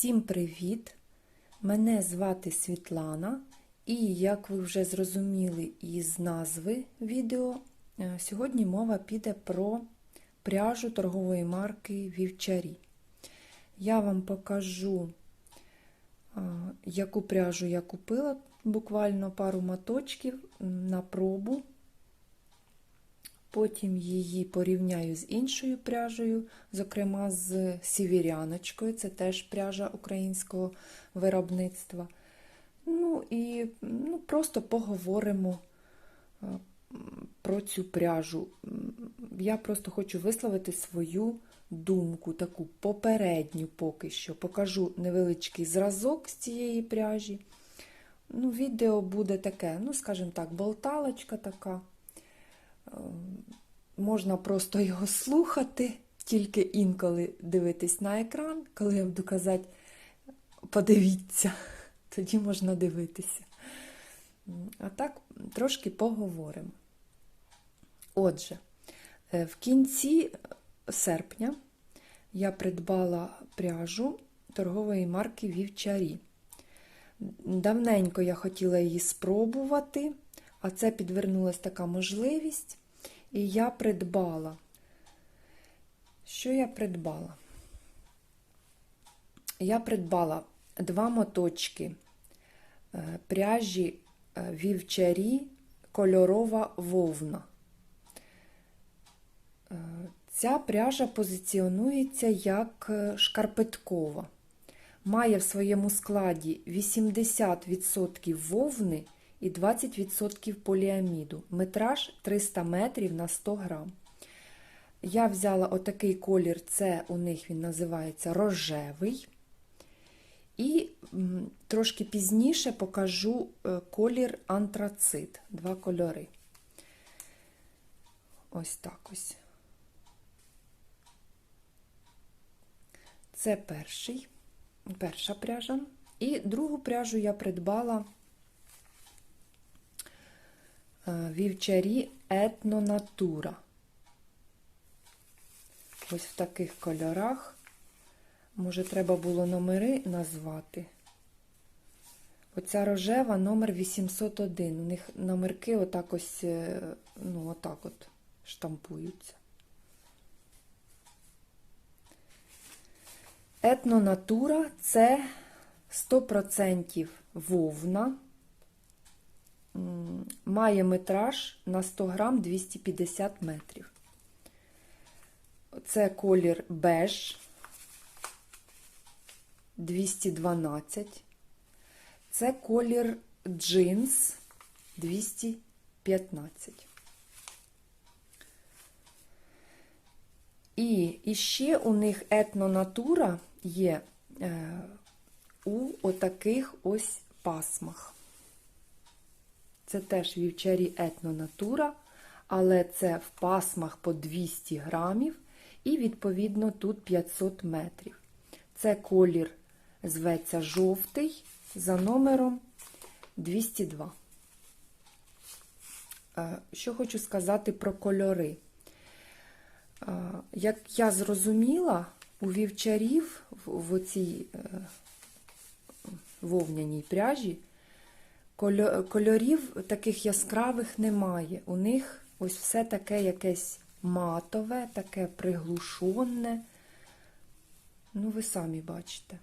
Всім привіт! Мене звати Світлана, і як ви вже зрозуміли із назви відео, е, сьогодні мова піде про пряжу торгової марки Вівчарі. Я вам покажу, е, яку пряжу я купила, буквально пару моточків на пробу. Потім її порівняю з іншою пряжею, зокрема з сівіряночкою, це теж пряжа українського виробництва. Ну і ну, просто поговоримо е, про цю пряжу. Я просто хочу висловити свою думку, таку попередню поки що. Покажу невеличкий зразок з цієї пряжі. Ну, Відео буде таке, ну, скажімо так, болталочка така. Можна просто його слухати, тільки інколи дивитись на екран, коли я буду казати, подивіться, тоді можна дивитися. А так трошки поговоримо. Отже, в кінці серпня я придбала пряжу торгової марки Вівчарі. Давненько я хотіла її спробувати, а це підвернулася така можливість. І я придбала. Що я придбала? Я придбала два моточки пряжі вівчарі кольорова вовна. Ця пряжа позиціонується як шкарпеткова. Має в своєму складі 80% вовни і 20% поліаміду. Метраж 300 метрів на 100 грам. Я взяла отакий колір, це у них він називається рожевий. І трошки пізніше покажу колір антрацит. Два кольори. Ось так ось. Це перший, перша пряжа. І другу пряжу я придбала вівчарі етнонатура. Ось в таких кольорах. Може, треба було номери назвати. Оця рожева номер 801. У них номерки отак ось, ну, отак от штампуються. Етнонатура це 100% вовна. Має метраж на 100 грам 250 метрів. Це колір беж 212. Це колір джинс 215. І ще у них етнонатура є е, у отаких ось пасмах. Це теж вівчарі етнонатура, але це в пасмах по 200 грамів, і, відповідно, тут 500 метрів. Це колір зветься жовтий за номером 202. Що хочу сказати про кольори. Як я зрозуміла, у вівчарів в цій вовняній пряжі Кольорів таких яскравих немає. У них ось все таке якесь матове, таке приглушенне. Ну, ви самі бачите.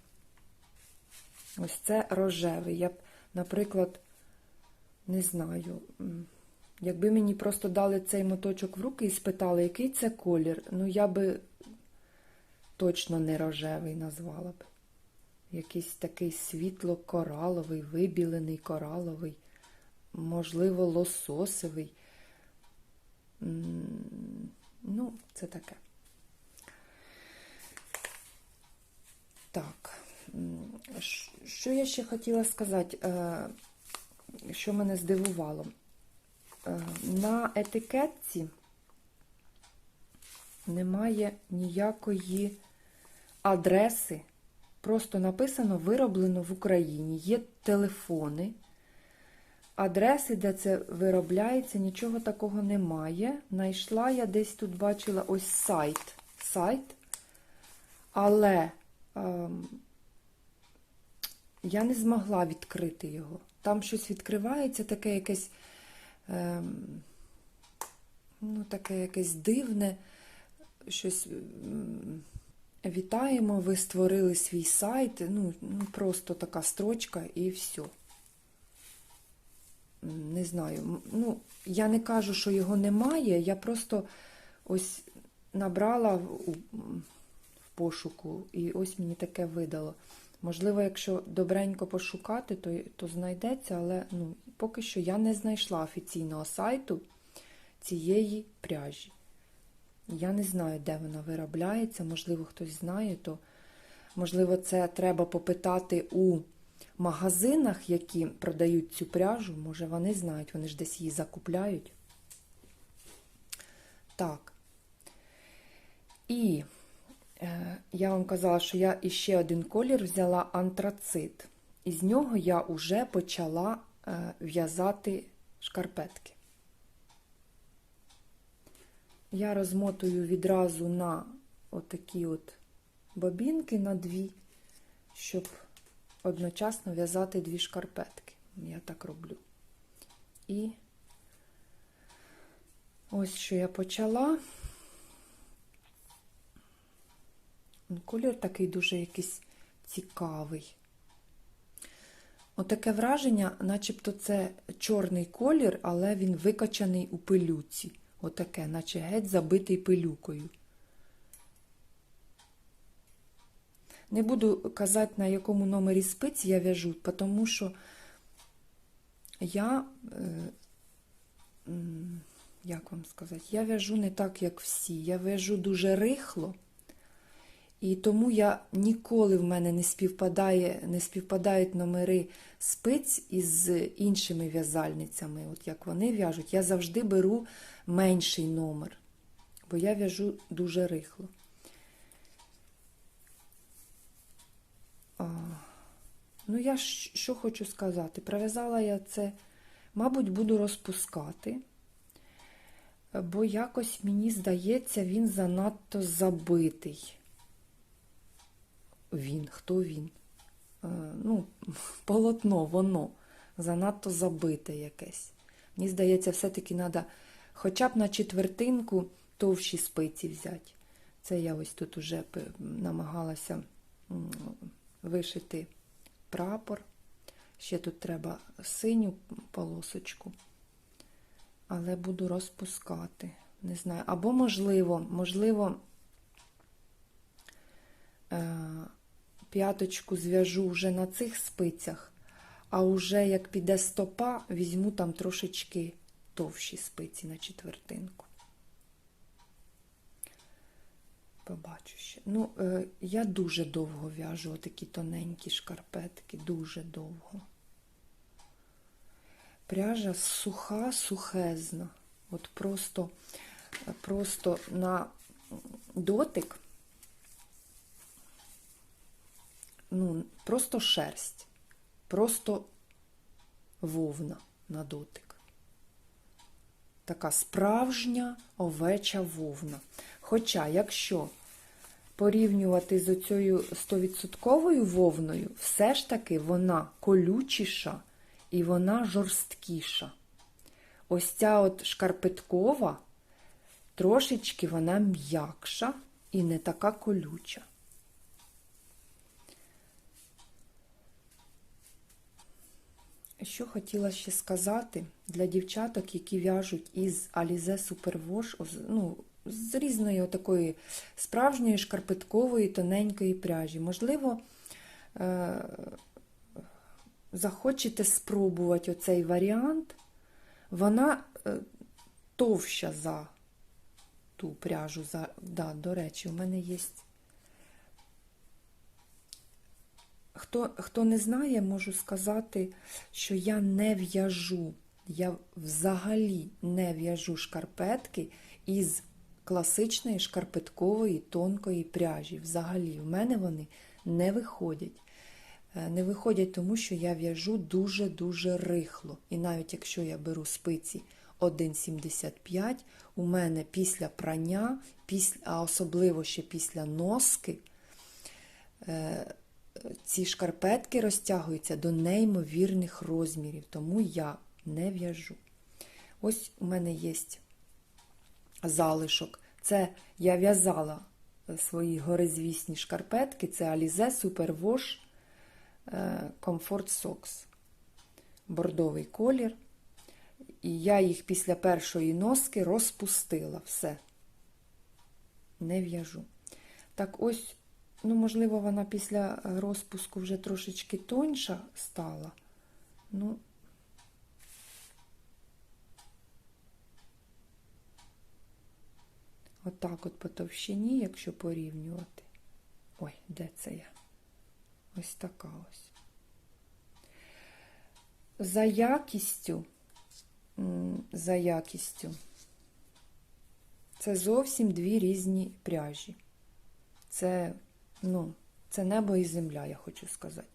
Ось це рожевий. Я б, наприклад, не знаю, якби мені просто дали цей моточок в руки і спитали, який це колір, ну я би точно не рожевий назвала б. Якийсь такий світло-кораловий, вибілений кораловий, можливо, лососовий. Ну, це таке. Так, що я ще хотіла сказати, що мене здивувало? На етикетці немає ніякої адреси. Просто написано вироблено в Україні. Є телефони, адреси, де це виробляється, нічого такого немає. Найшла я десь тут бачила ось сайт. сайт. Але ем, я не змогла відкрити його. Там щось відкривається, таке якесь, ем, ну, таке якесь дивне, щось. м, Вітаємо, ви створили свій сайт. Ну, ну просто така строчка і все. Не знаю. Ну, я не кажу, що його немає. Я просто ось набрала в, пошуку, і ось мені таке видало. Можливо, якщо добренько пошукати, то, то знайдеться, але ну, поки що я не знайшла офіційного сайту цієї пряжі. Я не знаю, де вона виробляється, можливо, хтось знає, то можливо, це треба попитати у магазинах, які продають цю пряжу. Може, вони знають, вони ж десь її закупляють. Так. І е, я вам казала, що я іще один колір взяла антрацит. І з нього я вже почала е, в'язати шкарпетки. Я розмотую відразу на отакі от бобінки на дві, щоб одночасно в'язати дві шкарпетки. Я так роблю. І ось що я почала. Колір такий дуже якийсь цікавий. Отаке враження, начебто це чорний колір, але він викачаний у пилюці. Отаке, наче геть забитий пилюкою. Не буду казати, на якому номері спиць я в'яжу, тому що я, е, як вам сказати, я в'яжу не так, як всі. Я в'яжу дуже рихло. І тому я ніколи в мене не співпадає, не співпадають номери спиць із іншими в'язальницями. От як вони в'яжуть, я завжди беру менший номер, бо я в'яжу дуже рихло. Ну, я що хочу сказати. Пров'язала я це, мабуть, буду розпускати, бо якось мені здається, він занадто забитий. Він, хто він? Е, ну, полотно, воно занадто забите якесь. Мені здається, все-таки треба хоча б на четвертинку товщі спиці взяти. Це я ось тут уже намагалася вишити прапор. Ще тут треба синю полосочку, але буду розпускати. Не знаю. Або, можливо, можливо, е, п'яточку зв'яжу вже на цих спицях, а вже як піде стопа, візьму там трошечки товщі спиці на четвертинку. Побачу ще. Ну, е, я дуже довго в'яжу такі тоненькі шкарпетки, дуже довго. Пряжа суха, сухезна. От просто, просто на дотик, ну, просто шерсть, просто вовна на дотик. Така справжня овеча вовна. Хоча, якщо порівнювати з оцією 100% вовною, все ж таки вона колючіша і вона жорсткіша. Ось ця от шкарпеткова, трошечки вона м'якша і не така колюча. Що хотіла ще сказати для дівчаток, які в'яжуть із Alize Superwash, ну, з різної такої справжньої шкарпеткової тоненької пряжі. Можливо, е- захочете спробувати оцей варіант, вона е товща за ту пряжу. За... Да, До речі, у мене є. Хто, хто не знає, можу сказати, що я не в'яжу, я взагалі не в'яжу шкарпетки із класичної шкарпеткової тонкої пряжі. Взагалі, в мене вони не виходять. Не виходять, тому що я в'яжу дуже-дуже рихло. І навіть якщо я беру спиці 1,75, у мене після прання, після, а особливо ще після носки, ці шкарпетки розтягуються до неймовірних розмірів, тому я не в'яжу. Ось у мене є залишок. Це я в'язала свої горизвісні шкарпетки. Це Alize Super Wash е, Comfort Socks. Бордовий колір. І я їх після першої носки розпустила все. Не в'яжу. Так ось, ну, можливо, вона після розпуску вже трошечки тоньша стала. Ну, Отак от по товщині, якщо порівнювати. Ой, де це я? Ось така ось. За якістю, за якістю, це зовсім дві різні пряжі. Це, ну, це небо і земля, я хочу сказати.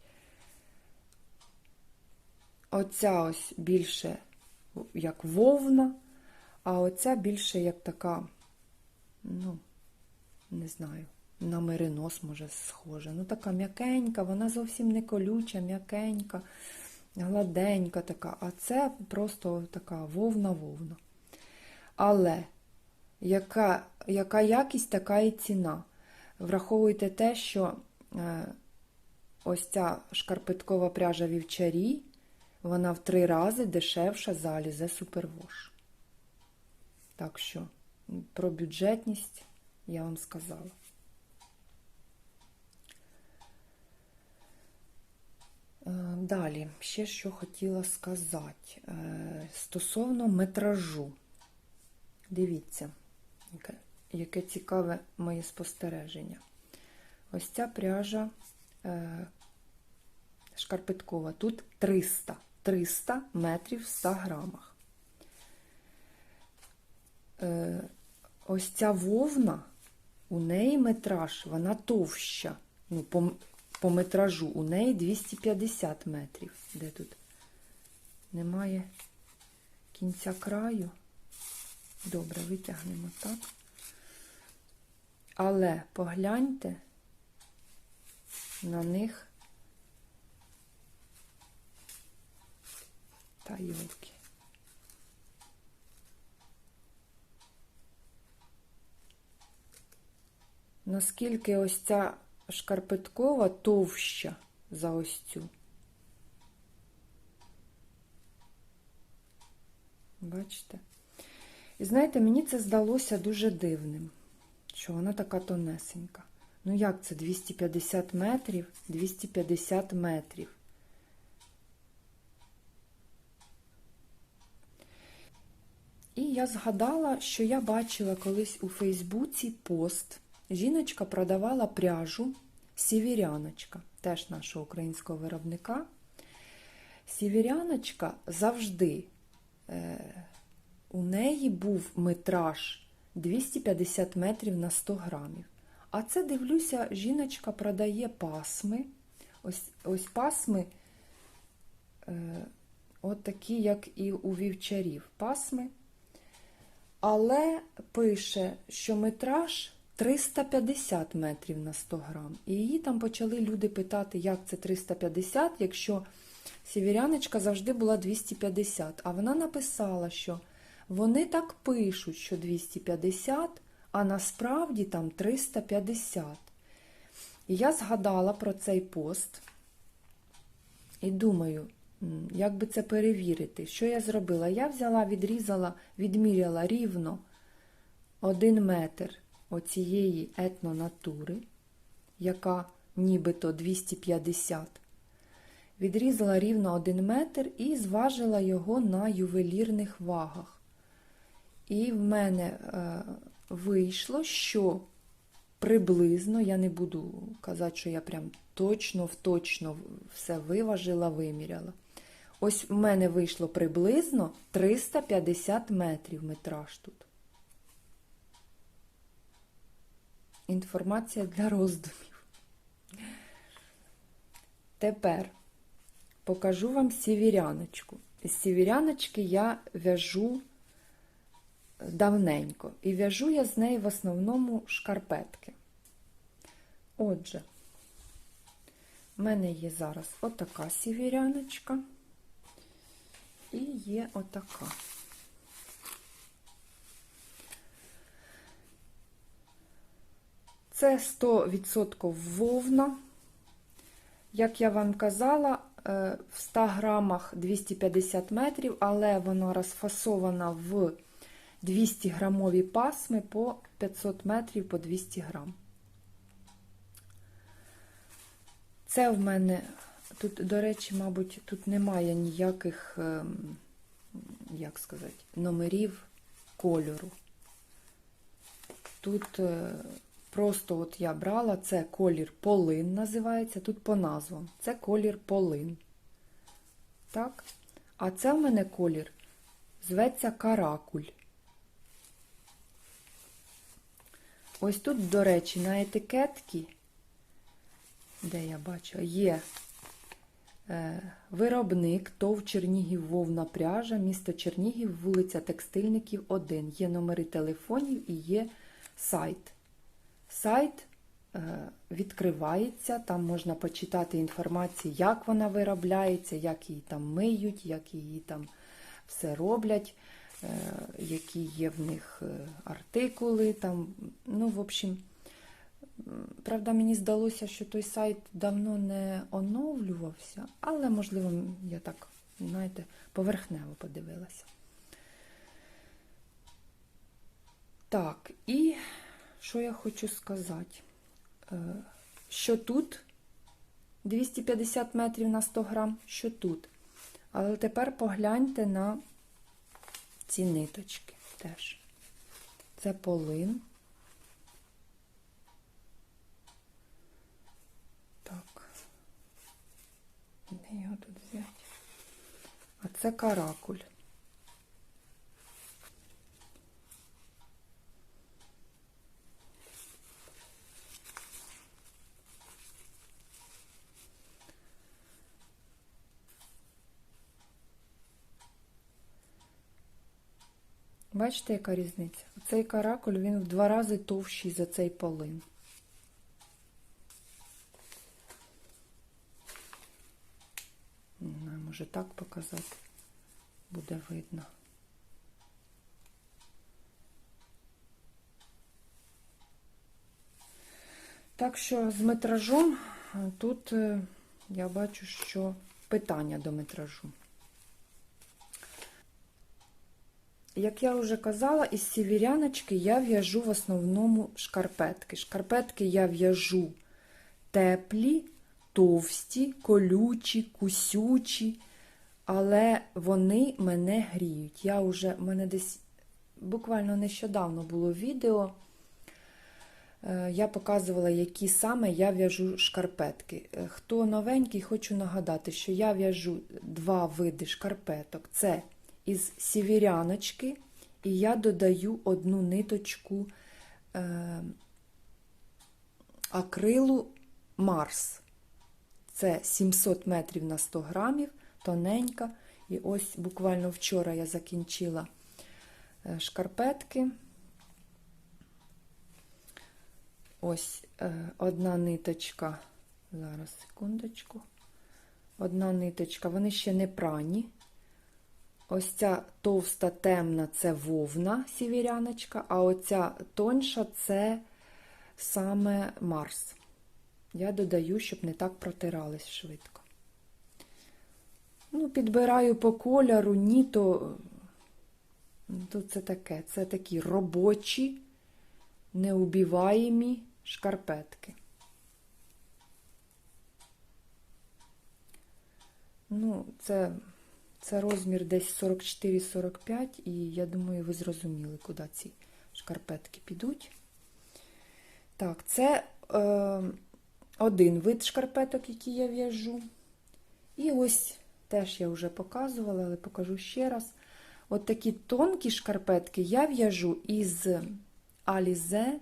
Оця ось більше як вовна, а оця більше як така ну, не знаю, на меринос, може, схожа. Ну, така м'якенька, вона зовсім не колюча, м'якенька, гладенька така, а це просто така вовна-вовна. Але яка, яка якість, така і ціна. Враховуйте те, що е, ось ця шкарпеткова пряжа вівчарі, вона в три рази дешевша за Alize Superwash. Так що. Про бюджетність я вам сказала. Далі, ще що хотіла сказати. Стосовно метражу. Дивіться, яке, цікаве моє спостереження. Ось ця пряжа е, шкарпеткова. Тут 300 300 метрів в 100 грамах. Е, ось ця вовна, у неї метраж, вона товща. Ну, по, по метражу у неї 250 метрів. Де тут? Немає кінця краю. Добре, витягнемо так. Але погляньте на них та йолки. наскільки ось ця шкарпеткова товща за ось цю. Бачите? І знаєте, мені це здалося дуже дивним, що вона така тонесенька. Ну, як це 250 метрів, 250 метрів. І я згадала, що я бачила колись у Фейсбуці пост Жіночка продавала пряжу сівіряночка, теж нашого українського виробника. Сівіряночка завжди е, у неї був метраж 250 метрів на 100 грамів. А це, дивлюся, жіночка продає пасми. Ось ось пасми, е, от такі, як і у вівчарів пасми. Але пише, що метраж 350 метрів на 100 грам. І її там почали люди питати, як це 350, якщо сівіряночка завжди була 250. А вона написала, що вони так пишуть, що 250, а насправді там 350. І я згадала про цей пост і думаю, як би це перевірити. Що я зробила? Я взяла, відрізала, відміряла рівно 1 метр оцієї етнонатури, яка нібито 250, відрізала рівно 1 метр і зважила його на ювелірних вагах. І в мене е, вийшло, що приблизно, я не буду казати, що я прям точно точно все виважила, виміряла. Ось в мене вийшло приблизно 350 метрів метраж тут. Інформація для роздумів. Тепер покажу вам сівіряночку. З сівіряночки я в'яжу давненько. І в'яжу я з неї в основному шкарпетки. Отже, в мене є зараз отака сівіряночка і є отака. Це 100% вовна. Як я вам казала, е, в 100 грамах 250 метрів, але вона розфасована в 200 грамові пасми по 500 метрів по 200 грам. Це в мене, тут, до речі, мабуть, тут немає ніяких, ем, як сказати, номерів кольору. Тут е, просто от я брала, це колір полин називається, тут по назвам. Це колір полин. Так? А це в мене колір зветься каракуль. Ось тут, до речі, на етикетці, де я бачу, є е, виробник ТОВ Чернігів Вовна пряжа, місто Чернігів, вулиця Текстильників 1. Є номери телефонів і є сайт. Сайт е, відкривається, там можна почитати інформацію, як вона виробляється, як її там миють, як її там все роблять, які є в них е, артикули. Там, ну, в общем, правда, мені здалося, що той сайт давно не оновлювався, але, можливо, я так, знаєте, поверхнево подивилася. Так, і що я хочу сказати? Е, Що тут 250 метрів на 100 грам, що тут. Але тепер погляньте на ці ниточки теж. Це полин. Так. Де його тут взяти? А це каракуль. Бачите, яка різниця? Цей каракуль він в два рази товщий за цей полин. Не знаю, може так показати, буде видно. Так що з метражом е, тут е, я бачу, що питання до метражу. Як я вже казала, із сівіряночки я в'яжу в основному шкарпетки. Шкарпетки я в'яжу теплі, товсті, колючі, кусючі, але вони мене гріють. Я вже, в мене десь буквально нещодавно було відео. е, Я показувала, які саме я в'яжу шкарпетки. Е, Хто новенький, хочу нагадати, що я в'яжу два види шкарпеток. Це із сівіряночки, і я додаю одну ниточку е, акрилу Марс. Це 700 метрів на 100 грамів, тоненька. І ось буквально вчора я закінчила е, шкарпетки. Ось е, одна ниточка, зараз секундочку. Одна ниточка, вони ще не прані. Ось ця товста темна це вовна сівіряночка, а оця тонша це саме Марс. Я додаю, щоб не так протирались швидко. Ну, підбираю по кольору, ні, то, то це таке. Це такі робочі, неубіваємі шкарпетки. Ну, це, це розмір десь 44-45, і я думаю, ви зрозуміли, куди ці шкарпетки підуть. Так, це е, один вид шкарпеток, який я в'яжу. І ось теж я вже показувала, але покажу ще раз. От такі тонкі шкарпетки я в'яжу із Alize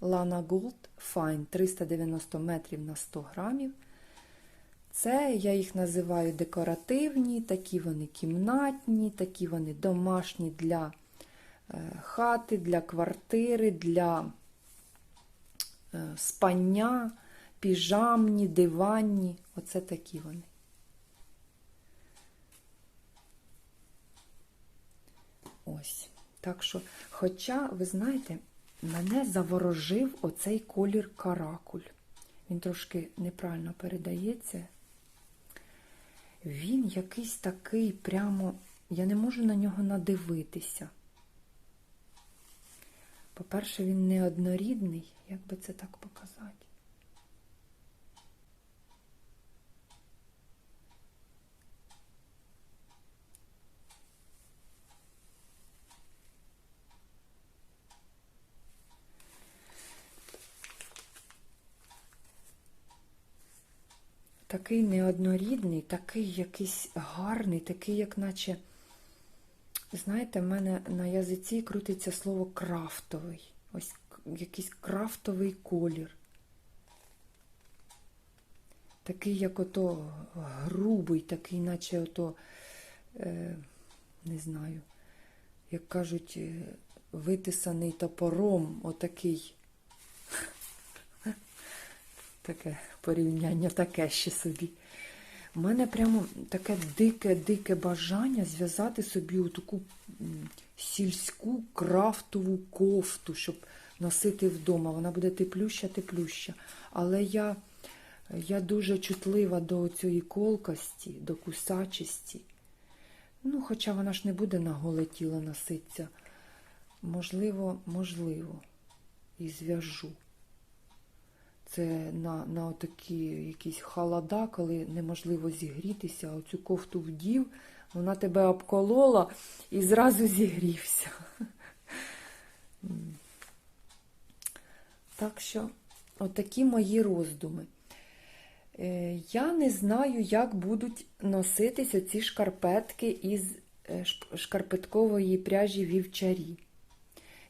Lana Gold Fine 390 метрів на 100 грамів. Це я їх називаю декоративні, такі вони кімнатні, такі вони домашні для е, хати, для квартири, для е, спання. піжамні, диванні. Оце такі вони. Ось. Так що, хоча, ви знаєте, мене заворожив оцей колір каракуль. Він трошки неправильно передається. Він якийсь такий прямо, я не можу на нього надивитися. По-перше, він неоднорідний, як би це так показати. Такий неоднорідний, такий якийсь гарний, такий, як наче, знаєте, в мене на язиці крутиться слово крафтовий. Ось якийсь крафтовий колір. Такий, як ото грубий, такий, наче ото, е, не знаю, як кажуть, е, витисаний топором, отакий. Таке порівняння, таке ще собі. У мене прямо таке дике-дике бажання зв'язати собі таку сільську крафтову кофту, щоб носити вдома. Вона буде теплюща, теплюща. Але я, я дуже чутлива до цієї колкості, до кусачості. Ну, хоча вона ж не буде на голе тіло носитися. Можливо, можливо, і зв'яжу. Це на, на такі якісь холода, коли неможливо зігрітися, оцю кофту вдів, вона тебе обколола і зразу зігрівся. Так що, отакі мої роздуми. Е, Я не знаю, як будуть носитись оці шкарпетки із е, шкарпеткової пряжі вівчарі.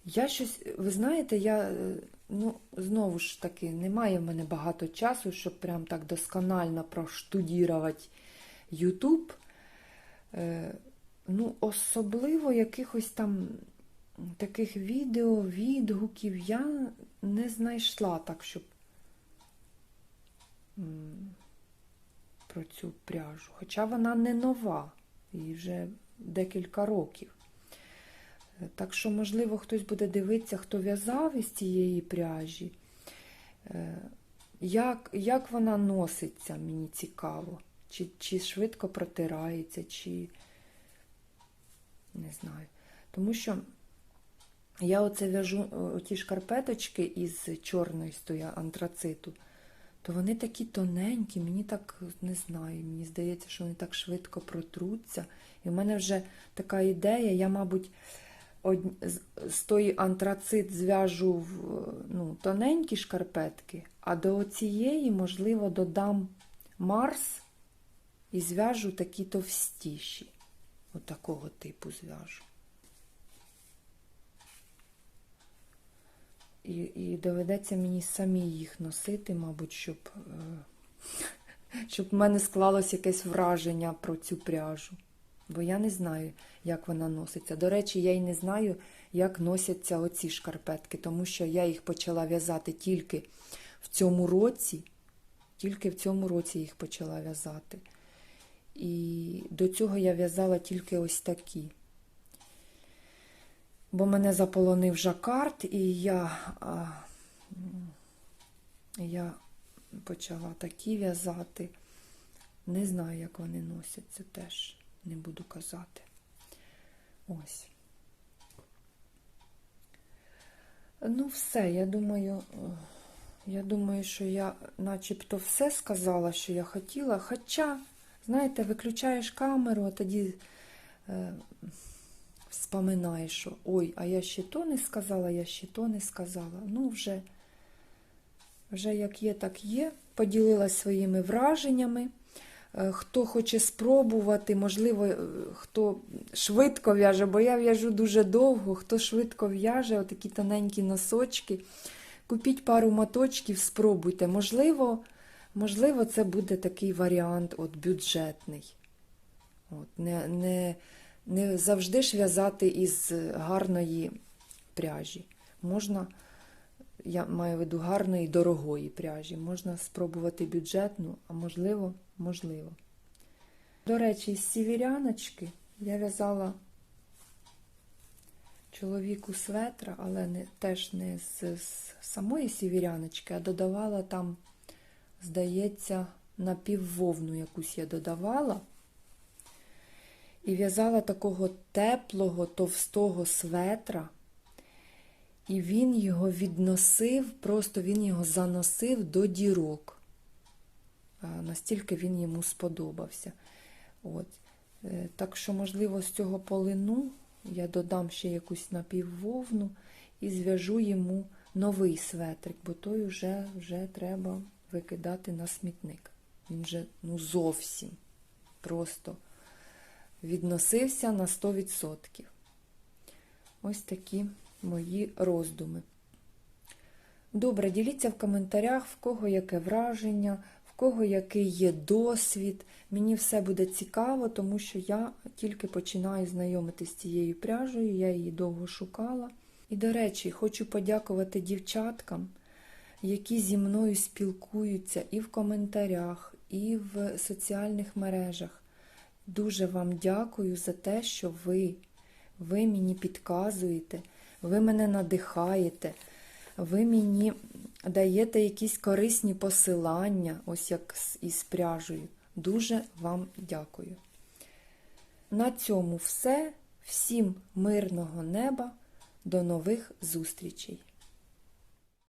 Я щось, ви знаєте, я, е, ну, знову ж таки, немає в мене багато часу, щоб прям так досконально проштудірувати YouTube. Е, Ну, особливо якихось там таких відео, відгуків я не знайшла так, щоб про цю пряжу. Хоча вона не нова, їй вже декілька років. Так що, можливо, хтось буде дивитися, хто в'язав із цієї пряжі. Е, Як, як вона носиться, мені цікаво. Чи, чи швидко протирається, чи не знаю. Тому що я оце в'яжу е, оті шкарпеточки із чорної стої антрациту, то вони такі тоненькі, мені так не знаю, мені здається, що вони так швидко протруться. І в мене вже така ідея, я, мабуть. З- тої антрацит зв'яжу в ну, тоненькі шкарпетки, а до цієї, можливо, додам Марс і зв'яжу такі товстіші. От типу зв'яжу. І, і доведеться мені самі їх носити, мабуть, щоб, е, щоб в мене склалось якесь враження про цю пряжу. Бо я не знаю, як вона носиться. До речі, я й не знаю, як носяться оці шкарпетки, тому що я їх почала в'язати тільки в цьому році. Тільки в цьому році їх почала в'язати. І до цього я в'язала тільки ось такі. Бо мене заполонив жакард, і я, а, я почала такі в'язати. Не знаю, як вони носяться теж, не буду казати. Ось. Ну, все, я думаю, е, я думаю, що я начебто все сказала, що я хотіла. Хоча, знаєте, виключаєш камеру, а тоді е, вспоминаєш, що ой, а я ще то не сказала, я ще то не сказала. Ну, вже, вже як є, так є. Поділилась своїми враженнями. Е, Хто хоче спробувати, можливо, е, хто швидко в'яже, бо я в'яжу дуже довго, хто швидко в'яже, отакі тоненькі носочки. Купіть пару моточків, спробуйте. Можливо, можливо, це буде такий варіант от, бюджетний. От, не, не, не завжди ж в'язати із гарної пряжі. Можна я маю в виду гарної дорогої пряжі. Можна спробувати бюджетну, а можливо, можливо. До речі, з сівіряночки я в'язала чоловіку светра, але не, теж не з, з самої сівіряночки, а додавала там, здається, напіввовну якусь я додавала. І в'язала такого теплого, товстого светра. І він його відносив, просто він його заносив до дірок. А, Настільки він йому сподобався. От. Е, Так що, можливо, з цього полину я додам ще якусь напіввовну і зв'яжу йому новий светрик, бо той вже, вже треба викидати на смітник. Він вже ну, зовсім просто відносився на 100%. Ось такі мої роздуми. Добре, діліться в коментарях, в кого яке враження, кого який є досвід. Мені все буде цікаво, тому що я тільки починаю знайомитися з цією пряжею, я її довго шукала. І, до речі, хочу подякувати дівчаткам, які зі мною спілкуються і в коментарях, і в соціальних мережах. Дуже вам дякую за те, що ви, ви мені підказуєте, ви мене надихаєте, ви мені даєте якісь корисні посилання, ось як із пряжею. Дуже вам дякую. На цьому все. Всім мирного неба. До нових зустрічей!